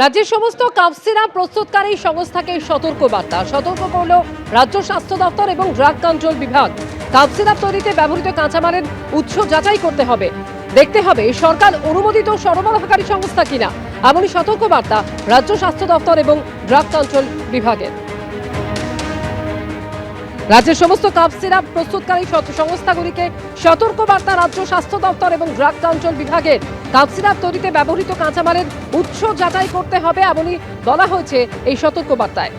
রাজ্যের সমস্ত cough syrup প্রস্তুতকারী সংস্থাকে সতর্ক বার্তা। সতর্ক করল রাজ্য স্বাস্থ্য দপ্তর এবং ড্রাগ কন্ট্রোল বিভাগ। কাফ সিরাপ তৈরিতে ব্যবহৃত কাঁচামালের উৎস যাচাই করতে হবে। দেখতে হবে সরকার অনুমোদিত সরবরাহকারী সংস্থা কিনা। এমনই সতর্ক বার্তা রাজ্য স্বাস্থ্য দপ্তর এবং ড্রাগ কন্ট্রোল বিভাগের। রাজ্যের সমস্ত কাপ সিরাপ প্রস্তুতকারী সংস্থাগুলিকে সতর্ক বার্তা রাজ্য স্বাস্থ্য দপ্তর এবং ড্রাগ কন্ট্রোল বিভাগের কাপ সিরাপ তৈরিতে ব্যবহৃত কাঁচামালের উৎস যাচাই করতে হবে, এমনই বলা হয়েছে এই সতর্ক বার্তায়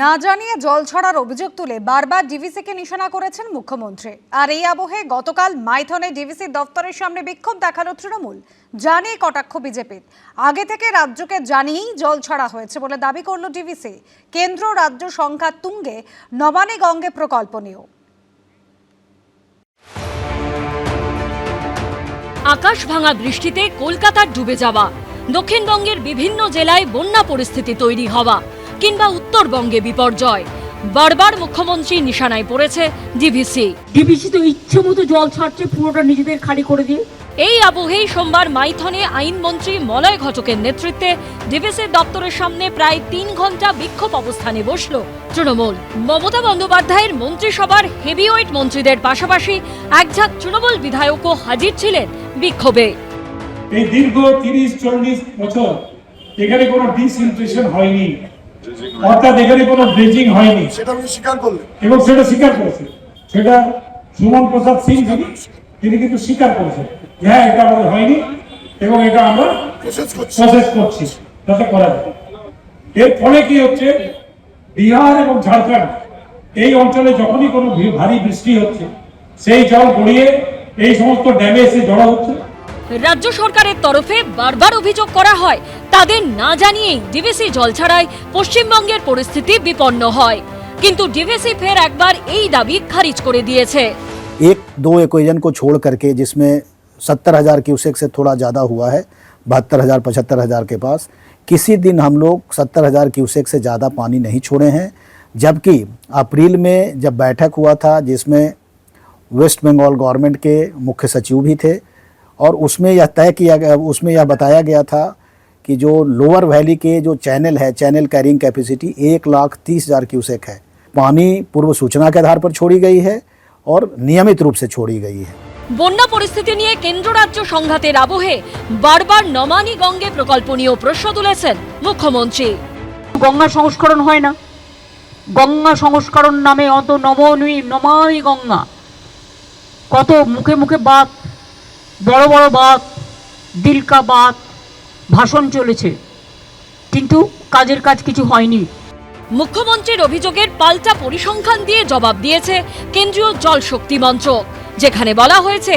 না জানিয়ে জল ছড়ার অভিযোগ তুলে বারবার ডিভিসিকে নিশানা করেছেন মুখ্যমন্ত্রী। আর এই আবহে গতকাল মাইথনে ডিভিসি দপ্তরের সামনে বিক্ষোভ দেখাল তৃণমূল। জানিয়ে কটাক্ষ বিজেপির। আগে থেকে রাজ্যকে জানিয়েই জল ছড়া হয়েছে বলে দাবি করল ডিভিসি। কেন্দ্র রাজ্য সংখ্যা তুঙ্গে, নবানী গঙ্গে প্রকল্প নিয়েও। আকাশ ভাঙা বৃষ্টিতে কলকাতার ডুবে যাওয়া। দক্ষিণবঙ্গের বিভিন্ন জেলায় বন্যা পরিস্থিতি তৈরি হওয়া। কিংবা উত্তরবঙ্গে বিপর্যয়। বারবার মুখ্যমন্ত্রী নিশানায় পড়েছে ডিভিসি। ডিবিসি তো ইচ্ছে মতো জল ছাড়ছে পুরোটা নিজেদের খালি করে দিয়ে। এই আবহেই সোমবার মাইথনে আইনমন্ত্রী মলয় ঘটকের নেতৃত্বে ডিভিসির দপ্তরের সামনে প্রায় তিন ঘণ্টা বিক্ষোভ অবস্থানে বসল তৃণমূল। মমতা বন্দ্যোপাধ্যায়ের মন্ত্রিসভার হেভিওয়েট মন্ত্রীদের পাশাপাশি একঝাঁক তৃণমূল বিধায়কও হাজির ছিলেন বিক্ষোভে। এই দীর্ঘ তিরিশ চল্লিশ বছর এখানে কোনো ডিসইনফ্লেশন হয়নি। অর্থাৎ এখানে কোনো ড্রেজিং হয়নি। সেটা উনি স্বীকার করলেন। এবং সেটা স্বীকার করেছে সেটা সুমন প্রসাদ সিং যিনি তিনি কিন্তু স্বীকার করেছেন। হ্যাঁ এটা আমাদের হয়নি এবং এটা আমরা প্রসেস করছে। যাতে করা যায়। এর ফলে কি হচ্ছে? বিহার এবং ঝাড়খণ্ড এই অঞ্চলে যখনই কোনো ভারী বৃষ্টি হচ্ছে সেই জল গড়িয়ে এই সমস্ত ড্যামে এসে জড়ো হচ্ছে। রাজ্য সরকারের তরফে বারবার অভিযোগ করা হয় তাদের না জানিয়েই ডিভিসি জল ছাড়ায় পশ্চিমবঙ্গের পরিস্থিতি বিপন্ন হয় কিন্তু ডিভিসি ফের একবার এই দাবি খারিজ করে দিয়েছে एक दो इक्वेजन को छोड़ करके जिसमें सत्तर हज़ार क्यूसेक से थोड़ा ज़्यादा हुआ है बहत्तर हज़ार पचहत्तर हज़ार के पास किसी दिन हम लोग सत्तर हज़ार क्यूसेक से ज़्यादा पानी नहीं छोड़े हैं जबकि अप्रैल में जब बैठक हुआ था जिसमें वेस्ट बंगाल गवर्नमेंट के मुख्य सचिव भी थे और उसमें यह तय किया गया उसमें यह बताया गया था कि जो लोअर वैली के जो चैनल है चैनल कैरिंग कैपेसिटी एक लाख तीस हज़ार क्यूसेक है पानी पूर्व सूचना के आधार पर छोड़ी गई है और नियमित रूप से छोड़ी गई है বন্যা পরিস্থিতি নিয়ে কেন্দ্র রাজ্য সংঘাতের আবহে বারবার নমানি গঙ্গে প্রকল্প নিয়েও প্রশ্ন তুলেছেন মুখ্যমন্ত্রী গঙ্গা সংস্করণ হয় না গঙ্গা সংস্করণ নামে অত নমনী নমামি গঙ্গা কত মুখে মুখে বাত বড় বড় বাত দিলকা বাত ভাষণ চলেছে। কিন্তু কাজের কাজ কিছু হয়নি। মুখ্যমন্ত্রীর অভিযোগের পাল্টা পরিসংখ্যান দিয়ে জবাব দিয়েছে কেন্দ্রীয় জল শক্তি মন্ত্রক যেখানে বলা হয়েছে,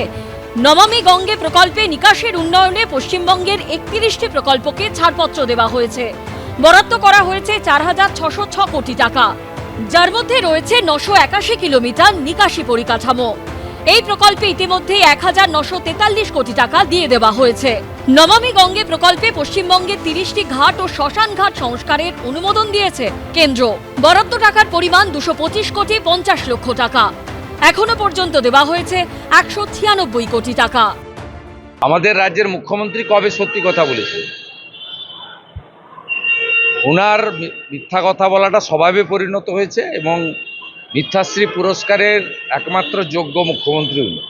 নমামি গঙ্গে প্রকল্পে নিকাশের উন্নয়নে পশ্চিমবঙ্গের একত্রিশটি প্রকল্পকে ছাড়পত্র দেওয়া হয়েছে। বরাদ্দ করা হয়েছে চার হাজার ছশো ছ কোটি টাকা। যার মধ্যে রয়েছে নশো একাশি কিলোমিটার নিকাশি পরিকাঠামো। এই প্রকল্পে ইতিমধ্যে এক হাজার নশো তেতাল্লিশ কোটি টাকা দিয়ে দেওয়া হয়েছে। নমামি গঙ্গে প্রকল্পে পশ্চিমবঙ্গের তিরিশটি ঘাট ও শ্মশান ঘাট সংস্কারের অনুমোদন দিয়েছে কেন্দ্র। বরাদ্দ টাকার পরিমাণ দুশো পঁচিশ কোটি পঞ্চাশ লক্ষ টাকা। এখনও পর্যন্ত দেওয়া হয়েছে একশো ছিয়ানব্বই কোটি টাকা। আমাদের রাজ্যের মুখ্যমন্ত্রী কবে সত্যি কথা বলেছে ওনার মিথ্যা কথা বলাটা স্বভাবে পরিণত হয়েছে এবং মিথ্যাশ্রী পুরস্কারের একমাত্র যোগ্য মুখ্যমন্ত্রী উনি।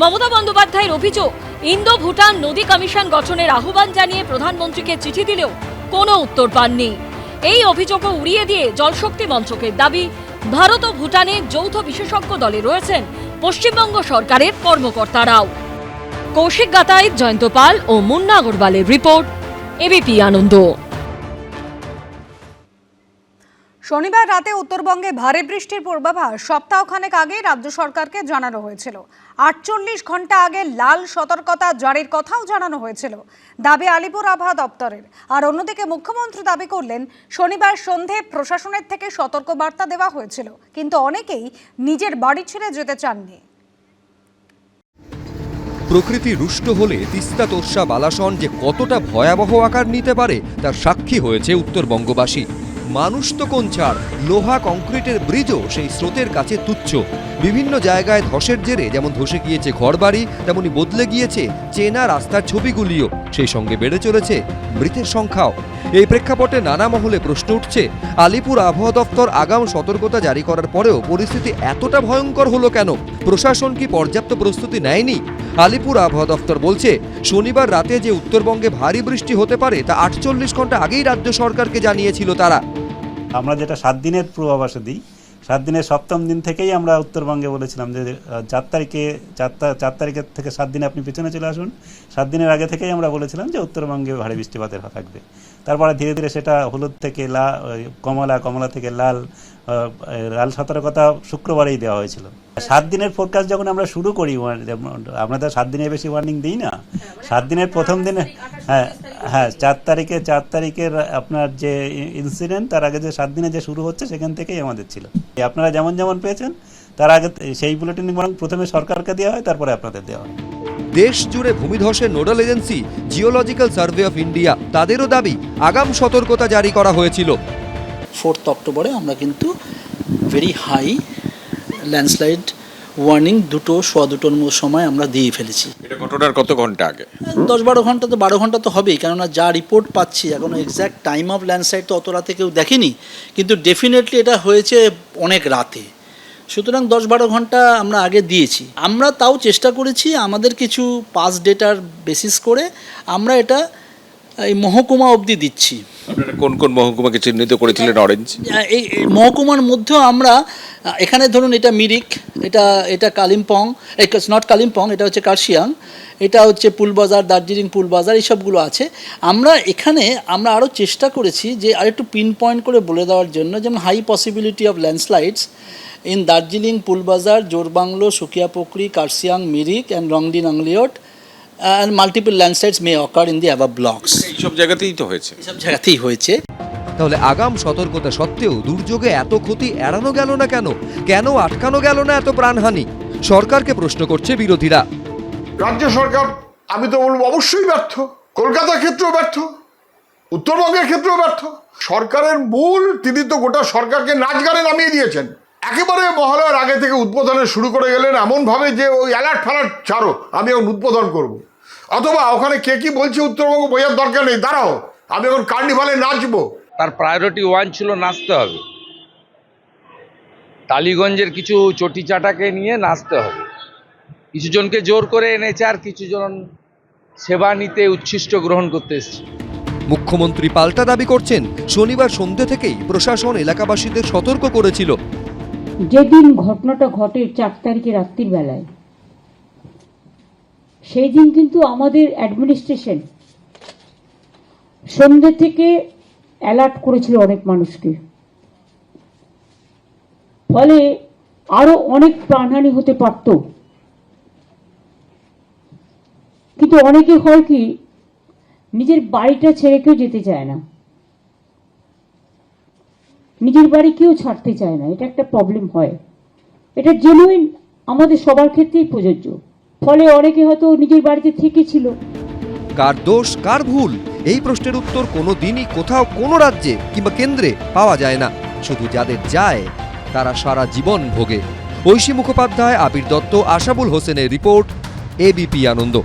মমতা বন্দ্যোপাধ্যায়ের অভিযোগ, ইন্দো ভুটান নদী কমিশন গঠনের আহ্বান জানিয়ে প্রধানমন্ত্রীকে চিঠি দিলেও কোনো উত্তর পাননি। এই অভিযোগও উড়িয়ে দিয়ে জলশক্তি মন্ত্রকের দাবি, ভারত ও ভুটানে যৌথ বিশেষজ্ঞ দলে রয়েছেন পশ্চিমবঙ্গ সরকারের কর্মকর্তারাও। কৌশিক গাতাইত জয়ন্ত পাল ও মুন্না আগরওয়ালের রিপোর্ট, এবিপি আনন্দ। শনিবার রাতে উত্তরবঙ্গে ভারী বৃষ্টির পূর্বাভাস। সপ্তাহখানেক আগে রাজ্য সরকারকে জানানো হয়েছিল। আটচল্লিশ ঘণ্টা আগে লাল সতর্কতা জারির কথাও জানানো হয়েছিল। দাবি আলিপুর আবহাওয়া দপ্তরের। আর অন্যদিকে মুখ্যমন্ত্রী দাবি করলেন, শনিবার সন্ধে প্রশাসনের থেকে সতর্ক বার্তা দেওয়া হয়েছিল। কিন্তু অনেকেই নিজের বাড়ি ছেড়ে যেতে চাননি। প্রকৃতি রুষ্ট হলে তিস্তা তোর্ষা বালাসন যে কতটা ভয়াবহ আকার নিতে পারে, তার সাক্ষী হয়েছে উত্তরবঙ্গবাসী। মানুষ তো কোন ছাড়? লোহা, কংক্রিটের ব্রিজও সেই স্রোতের কাছে তুচ্ছ। বিভিন্ন জায়গায় ধসের জেরে যেমন ধসে গিয়েছে ঘরবাড়ি, তেমনি বদলে গিয়েছে চেনা রাস্তার ছবিগুলিও। সেই সঙ্গে বেড়ে চলেছে মৃতের সংখ্যাও। এই প্রেক্ষাপটে নানা মহলে প্রশ্ন উঠছে, আলিপুর আবহাওয়া দফতর আগাম সতর্কতা জারি করার পরেও পরিস্থিতি এতটা ভয়ঙ্কর হলো কেন? প্রশাসন কি পর্যাপ্ত প্রস্তুতি নেয়নি? আলিপুর আবহাওয়া দফতর বলছে, শনিবার রাতে যে উত্তরবঙ্গে ভারী বৃষ্টি হতে পারে তা আটচল্লিশ ঘণ্টা আগেই রাজ্য সরকারকে জানিয়েছিল তারা। আমরা যেটা সাত দিনের পূর্বাভাসে দিই, সাত দিনের সপ্তম দিন থেকেই আমরা উত্তরবঙ্গে বলেছিলাম যে, চার তারিখে, চার চার তারিখের থেকে সাত দিনে আপনি পেছনে চলে আসুন। সাত দিনের আগে থেকেই আমরা বলেছিলাম যে, উত্তরবঙ্গে ভারী বৃষ্টিপাতের থাকবে। তারপরে ধীরে ধীরে সেটা হলুদ থেকে লা, কমলা কমলা থেকে লাল লাল সতর্কতা শুক্রবারেই দেওয়া হয়েছিল। সাত দিনের ফোরকাস্ট যখন আমরা শুরু করি যেমন আমরা তো সাত দিনের বেশি ওয়ার্নিং দিই না। সাত দিনের প্রথম দিনে হ্যাঁ হ্যাঁ চার তারিখে চার তারিখের আপনার যে ইনসিডেন্ট তার আগে যে সাত দিনে যে শুরু হচ্ছে সেখান থেকেই আমাদের ছিল। আপনারা যেমন যেমন পেয়েছেন তার আগে সেই বুলেটিন বরং প্রথমে সরকারকে দেওয়া হয় তারপরে আপনাদের দেওয়া হয়। দেশ জুড়ে ভূমিধসের nodal agency geological survey of India তাদেরও দাবি আগাম সতর্কতা জারি করা হয়েছিল। ফোর্থ অক্টোবরে আমরা কিন্তু ভেরি হাই ল্যান্ডস্লাইড ওয়ার্নিং দুটো সোয়া দুটোর সময় আমরা দিয়ে ফেলেছি। এটা ঘটনার কত ঘণ্টা আগে? দশ বারো ঘণ্টা তো বারো ঘণ্টা তো হবেই কেননা যা রিপোর্ট পাচ্ছি এখনও এক্স্যাক্ট টাইম অফ ল্যান্ডস্লাইড তো অত রাতে কেউ দেখেনি কিন্তু ডেফিনেটলি এটা হয়েছে অনেক রাতে। সুতরাং দশ বারো ঘণ্টা আমরা আগে দিয়েছি। আমরা তাও চেষ্টা করেছি আমাদের কিছু পাস ডেটার বেসিস করে আমরা এটা এই মহকুমা অবধি দিচ্ছি। কোন কোন মহকুমাকে চিহ্নিত করেছিলেন? অরেঞ্জ এই এই মহকুমার মধ্যেও আমরা এখানে ধরুন এটা মিরিক এটা এটা কালিম্পং ইটস নট কালিম্পং এটা হচ্ছে কার্শিয়াং এটা হচ্ছে পুলবাজার দার্জিলিং পুলবাজার এইসবগুলো আছে। আমরা এখানে আমরা আরও চেষ্টা করেছি যে আরেকটু পিন পয়েন্ট করে বলে দেওয়ার জন্য যেমন high possibility of landslides in Darjeeling Pulbazar Jorebunglow Sukhiapokhri Kurseong Mirik and Rongdi Nanglyot and multiple landslides may occur in the above blocks এইসব জায়গাতেই তো হয়েছে। এইসব জায়গাতেই হয়েছে। তাহলে আগাম সতর্কতা সত্ত্বেও দুর্যোগে এত ক্ষতি এড়ানো গেল না কেন? কেন আটকানো গেল না এত প্রাণহানি? সরকারকে প্রশ্ন করছে বিরোধীরা। রাজ্য সরকার, আমি তো বলব অবশ্যই ব্যর্থ। কলকাতার ক্ষেত্রেও ব্যর্থ। উত্তরবঙ্গের ক্ষেত্রেও ব্যর্থ। সরকারের মূল, তিনি তো গোটা সরকারকে নাচ গানে নামিয়ে দিয়েছেন। একেবারে মহালয়ার আগে থেকে উদ্বোধনে শুরু করে গেলেন এমনভাবে যে ওই অ্যালার্ট ফ্যালার্ট ছাড়ো, আমি এখন উদ্বোধন করব। অথবা ওখানে কে কি বলছে উত্তরবঙ্গ বোঝার দরকার নেই, দাঁড়াও, আমি এখন কার্নিভালে নাচবো। তার প্রায়োরিটি ওয়ান ছিল নাচতে হবে। টালিগঞ্জের কিছু চটি চাটাকে নিয়ে নাচতে হবে। কিছু জনকে জোর করে এনেছে আর কিছু জন সেবা নিতে উচ্ছিষ্ট গ্রহণ করতে এসেছে। মুখ্যমন্ত্রী পাল্টা দাবি করছেন শনিবার সন্ধ্যে থেকেই প্রশাসন এলাকাবাসীদের সতর্ক করেছিল। যেদিন ঘটনাটা ঘটে চার তারিখে রাত্রির বেলায় সেই দিন কিন্তু আমাদের অ্যাডমিনিস্ট্রেশন সন্ধ্যে থেকে অ্যালার্ট করেছিল অনেক মানুষকে। ফলে আরও অনেক প্রাণহানি হতে পারত। কিন্তু অনেকে হয় কি, নিজের বাড়িটা ছেড়ে কেউ যেতে চায় না। নিজের বাড়ি কেউ ছাড়তে চায় না, এটা একটা প্রবলেম হয়। এটা জেনুইন আমাদের সবার ক্ষেত্রেই প্রযোজ্য। ফলে অনেকে হয়তো নিজের বাড়িতে থেকেছিল। কার দোষ, কার ভুল? এই প্রশ্নের উত্তর কোনো দিনই কোথাও কোনো রাজ্যে কিংবা কেন্দ্রে পাওয়া যায় না। শুধু যাদের যায়, তারা সারা জীবন ভোগে। ঐশী মুখোপাধ্যায়, আবির দত্ত, আশাবুল হোসেনের রিপোর্ট এবিপি আনন্দ।